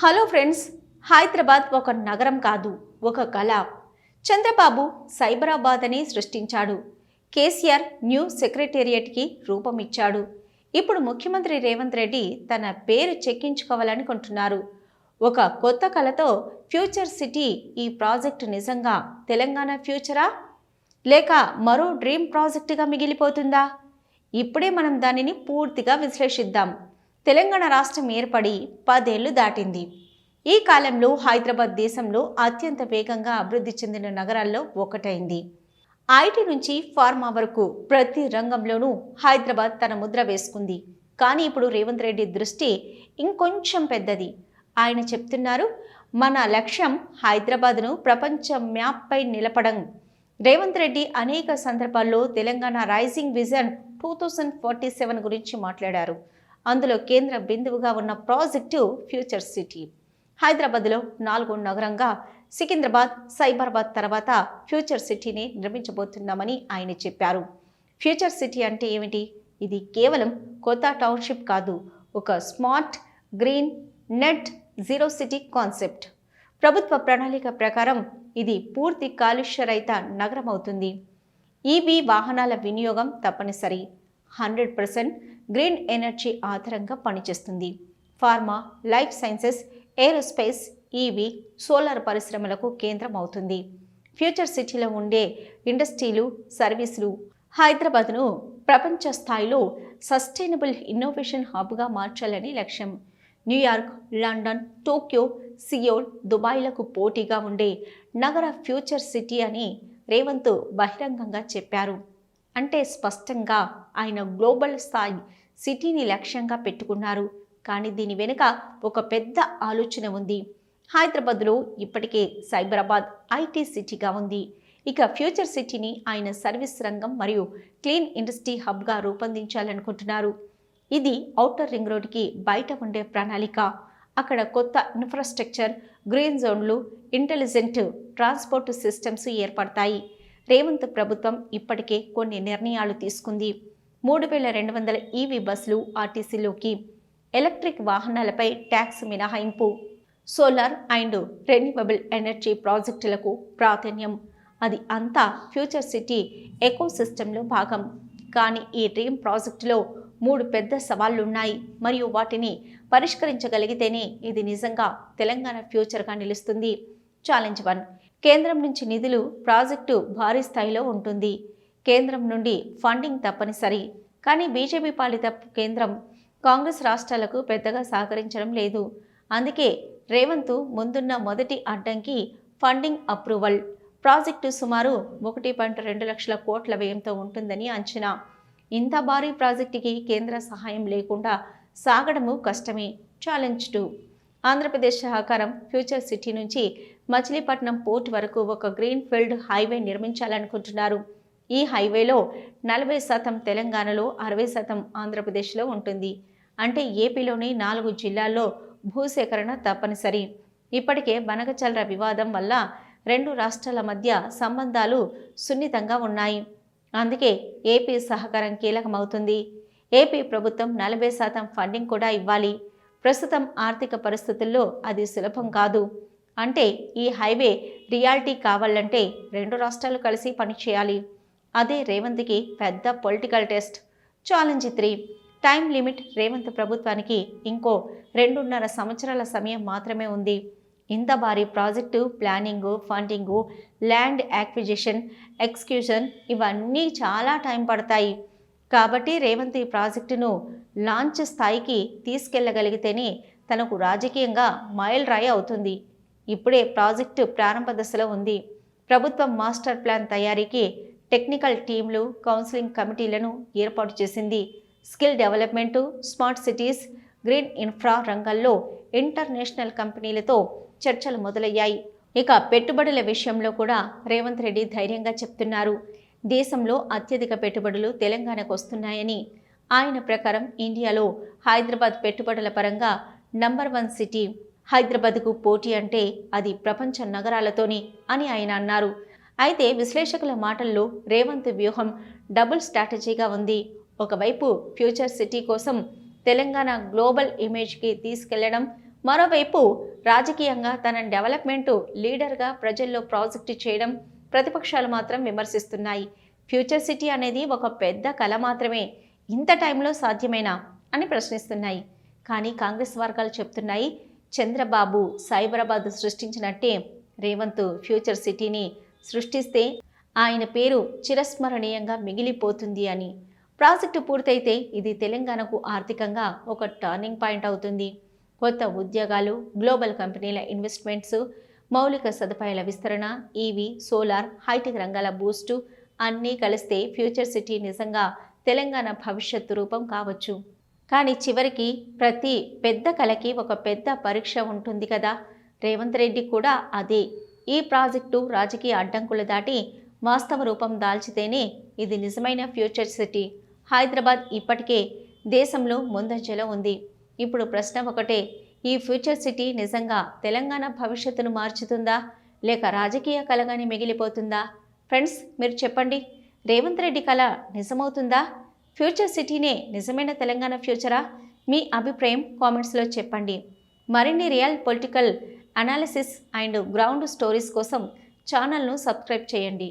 Hello friends Hyderabad ఒక నగరం కాదు ఒక కళ. చంద్రబాబు సైబరాబాద్ అని సృష్టించాడు. కేసీఆర్ న్యూ సెక్రటేరియట్కి రూపం ఇచ్చాడు ఇప్పుడు ముఖ్యమంత్రి రేవంత్ రెడ్డి తన పేరు చెక్కించుకోవాలనుకుంటున్నారు. ఒక కొత్త కళతో ఫ్యూచర్ సిటీ ఈ ప్రాజెక్టు నిజంగా తెలంగాణ ఫ్యూచరా? లేక మరో డ్రీమ్ ప్రాజెక్టుగా మిగిలిపోతుందా? ఇప్పుడే మనం దానిని పూర్తిగా విశ్లేషిద్దాం. తెలంగాణ రాష్ట్రం ఏర్పడి పదేళ్ళు దాటింది. ఈ కాలంలో హైదరాబాద్ దేశంలో అత్యంత వేగంగా అభివృద్ధి చెందిన నగరాల్లో ఒకటైంది. ఐటీ నుంచి ఫార్మా వరకు ప్రతి రంగంలోనూ హైదరాబాద్ తన ముద్ర వేసుకుంది. కానీ ఇప్పుడు రేవంత్ రెడ్డి దృష్టి ఇంకొంచెం పెద్దది. ఆయన చెప్తున్నారు మన లక్ష్యం హైదరాబాద్ను ప్రపంచ మ్యాప్పై నిలపడం. రేవంత్ రెడ్డి అనేక సందర్భాల్లో Telangana rising vision two thousand forty seven గురించి మాట్లాడారు. అందులో కేంద్ర బిందువుగా ఉన్న ప్రాజెక్టు ఫ్యూచర్ సిటీ. హైదరాబాద్లో నాలుగో నగరంగా సికింద్రాబాద్ సైబరాబాద్ తర్వాత ఫ్యూచర్ సిటీని నిర్మించబోతున్నామని ఆయన చెప్పారు. ఫ్యూచర్ సిటీ అంటే ఏమిటి? ఇది కేవలం కొత్త టౌన్షిప్ కాదు ఒక smart green net zero city concept. ప్రభుత్వ ప్రణాళిక ప్రకారం ఇది పూర్తి కాలుష్యరహిత నగరం అవుతుంది ఈవీ వాహనాల వినియోగం తప్పనిసరి. హండ్రెడ్ పర్సెంట్ గ్రీన్ ఎనర్జీ ఆధారంగా పనిచేస్తుంది. Pharma life sciences aerospace EV solar పరిశ్రమలకు కేంద్రం అవుతుంది ఫ్యూచర్ సిటీలో ఉండే ఇండస్ట్రీలు సర్వీసులు హైదరాబాద్ను ప్రపంచ స్థాయిలో సస్టైనబుల్ ఇన్నోవేషన్ హబ్గా మార్చాలని లక్ష్యం. New York London Tokyo Seoul దుబాయ్లకు పోటీగా ఉండే నగర ఫ్యూచర్ సిటీ అని రేవంత్ బహిరంగంగా చెప్పారు. అంటే స్పష్టంగా ఆయన గ్లోబల్ స్థాయి సిటీని లక్ష్యంగా పెట్టుకున్నారు. కానీ దీని వెనుక ఒక పెద్ద ఆలోచన ఉంది. హైదరాబాద్లో ఇప్పటికే సైబరాబాద్ ఐటీ సిటీగా ఉంది. ఇక ఫ్యూచర్ సిటీని ఆయన సర్వీస్ రంగం మరియు క్లీన్ ఇండస్ట్రీ హబ్గా రూపొందించాలనుకుంటున్నారు. ఇది ఔటర్ రింగ్ రోడ్కి బయట ఉండే ప్రణాళిక. అక్కడ కొత్త ఇన్ఫ్రాస్ట్రక్చర్ గ్రీన్ జోన్లు ఇంటెలిజెంట్ ట్రాన్స్పోర్ట్ సిస్టమ్స్ ఏర్పడతాయి. రేవంత్ ప్రభుత్వం ఇప్పటికే కొన్ని నిర్ణయాలు తీసుకుంది. మూడు వేల రెండు వందల ఈవీ బస్సులు ఆర్టీసీలోకి ఎలక్ట్రిక్ వాహనాలపై ట్యాక్స్ మినహాయింపు సోలార్ అండ్ రెన్యూవబుల్ ఎనర్జీ ప్రాజెక్టులకు ప్రాధాన్యం. అది అంతా ఫ్యూచర్ సిటీ ఎకో సిస్టంలో భాగం. కానీ ఈ డ్రీమ్ ప్రాజెక్టులో మూడు పెద్ద సవాళ్ళున్నాయి మరియు వాటిని పరిష్కరించగలిగితేనే ఇది నిజంగా తెలంగాణ ఫ్యూచర్గా నిలుస్తుంది. ఛాలెంజ్ వన్ కేంద్రం నుంచి నిధులు ప్రాజెక్టు భారీ స్థాయిలో ఉంటుంది. కేంద్రం నుండి ఫండింగ్ తప్పనిసరి. కానీ బీజేపీ పాలిత కేంద్రం కాంగ్రెస్ రాష్ట్రాలకు పెద్దగా సహకరించడం లేదు. అందుకే రేవంత్ ముందున్న మొదటి అడ్డంకి ఫండింగ్ అప్రూవల్. ప్రాజెక్టు సుమారు ఒకటి పాయింట్ రెండు లక్షల కోట్ల వ్యయంతో ఉంటుందని అంచనా. ఇంత భారీ ప్రాజెక్టుకి కేంద్ర సహాయం లేకుండా సాగడము కష్టమే. ఛాలెంజ్ టూ ఆంధ్రప్రదేశ్ సహకారం ఫ్యూచర్ సిటీ నుంచి మచిలీపట్నం పోర్ట్ వరకు ఒక గ్రీన్ఫీల్డ్ హైవే నిర్మించాలనుకుంటున్నారు. ఈ హైవేలో నలభై శాతం తెలంగాణలో అరవై శాతం ఆంధ్రప్రదేశ్లో ఉంటుంది. అంటే ఏపీలోని నాలుగు జిల్లాల్లో భూసేకరణ తప్పనిసరి. ఇప్పటికే బనగచల్ర వివాదం వల్ల రెండు రాష్ట్రాల మధ్య సంబంధాలు సున్నితంగా ఉన్నాయి. అందుకే ఏపీ సహకారం కీలకమవుతుంది. ఏపీ ప్రభుత్వం నలభై శాతం ఫండింగ్ కూడా ఇవ్వాలి. ప్రస్తుతం ఆర్థిక పరిస్థితుల్లో అది సులభం కాదు. అంటే ఈ హైవే రియాలిటీ కావాలంటే రెండు రాష్ట్రాలు కలిసి పనిచేయాలి. అదే రేవంత్కి పెద్ద political test. Challenge three. Time limit Revanth ప్రభుత్వానికి ఇంకో రెండున్నర సంవత్సరాల సమయం మాత్రమే ఉంది. ఇంత భారీ project planning funding land acquisition execution ఇవన్నీ చాలా టైం పడతాయి. కాబట్టి రేవంత్ ఈ ప్రాజెక్టును లాంచ్ స్థాయికి తీసుకెళ్ళగలిగితేనే తనకు రాజకీయంగా మైల్ రాయి అవుతుంది. ఇప్పుడే ప్రాజెక్టు ప్రారంభ దశలో ఉంది. ప్రభుత్వం మాస్టర్ ప్లాన్ తయారీకి టెక్నికల్ టీంలు కౌన్సిలింగ్ కమిటీలను ఏర్పాటు చేసింది. Skill development smart cities green infra రంగాల్లో ఇంటర్నేషనల్ కంపెనీలతో చర్చలు మొదలయ్యాయి. ఇక పెట్టుబడుల విషయంలో కూడా రేవంత్ రెడ్డి ధైర్యంగా చెప్తున్నారు. దేశంలో అత్యధిక పెట్టుబడులు తెలంగాణకు వస్తున్నాయని. ఆయన ప్రకారం ఇండియాలో హైదరాబాద్ పెట్టుబడుల పరంగా నంబర్ వన్ సిటీ హైదరాబాద్కు పోటీ అంటే అది ప్రపంచ నగరాలతోనే అని ఆయన అన్నారు. అయితే విశ్లేషకుల మాటల్లో రేవంత్ వ్యూహం డబుల్ స్ట్రాటజీగా ఉంది. ఒకవైపు ఫ్యూచర్ సిటీ కోసం తెలంగాణ గ్లోబల్ ఇమేజ్కి తీసుకెళ్ళడం మరోవైపు రాజకీయంగా తన డెవలప్మెంట్ లీడర్గా ప్రజల్లో ప్రాజెక్ట్ చేయడం ప్రతిపక్షాలు మాత్రం విమర్శిస్తున్నాయి. ఫ్యూచర్ సిటీ అనేది ఒక పెద్ద కళ మాత్రమే. ఇంత టైంలో సాధ్యమేనా అని ప్రశ్నిస్తున్నాయి. కానీ కాంగ్రెస్ వర్గాలు చెప్తున్నాయి చంద్రబాబు సైబరాబాద్ సృష్టించినట్టే రేవంత్ ఫ్యూచర్ సిటీని సృష్టిస్తే ఆయన పేరు చిరస్మరణీయంగా మిగిలిపోతుంది అని. ప్రాజెక్టు పూర్తయితే ఇది తెలంగాణకు ఆర్థికంగా ఒక టర్నింగ్ పాయింట్ అవుతుంది. కొత్త ఉద్యోగాలు గ్లోబల్ కంపెనీల ఇన్వెస్ట్మెంట్స్ మౌలిక సదుపాయాల విస్తరణ ఈవీ సోలార్ హైటెక్ రంగాల బూస్టు అన్నీ కలిస్తే ఫ్యూచర్ సిటీ నిజంగా తెలంగాణ భవిష్యత్తు రూపం కావచ్చు. కానీ చివరికి ప్రతి పెద్ద కళకి ఒక పెద్ద పరీక్ష ఉంటుంది కదా. రేవంత్ రెడ్డి కూడా అదే. ఈ ప్రాజెక్టు రాజకీయ అడ్డంకులు దాటి వాస్తవ రూపం దాల్చితేనే ఇది నిజమైన ఫ్యూచర్ సిటీ. హైదరాబాద్ ఇప్పటికే దేశంలో ముందంజలో ఉంది. ఇప్పుడు ప్రశ్న ఒకటే ఈ ఫ్యూచర్ సిటీ నిజంగా తెలంగాణ భవిష్యత్తును మార్చుతుందా? లేక రాజకీయ కలగానే మిగిలిపోతుందా? ఫ్రెండ్స్ మీరు చెప్పండి. రేవంత్ రెడ్డి కళ నిజమవుతుందా? ఫ్యూచర్ సిటీనే నిజమైన తెలంగాణ ఫ్యూచరా? మీ అభిప్రాయం కామెంట్స్లో చెప్పండి. మరిన్ని real political analysis and ground stories కోసం ఛానల్ను సబ్స్క్రైబ్ చేయండి.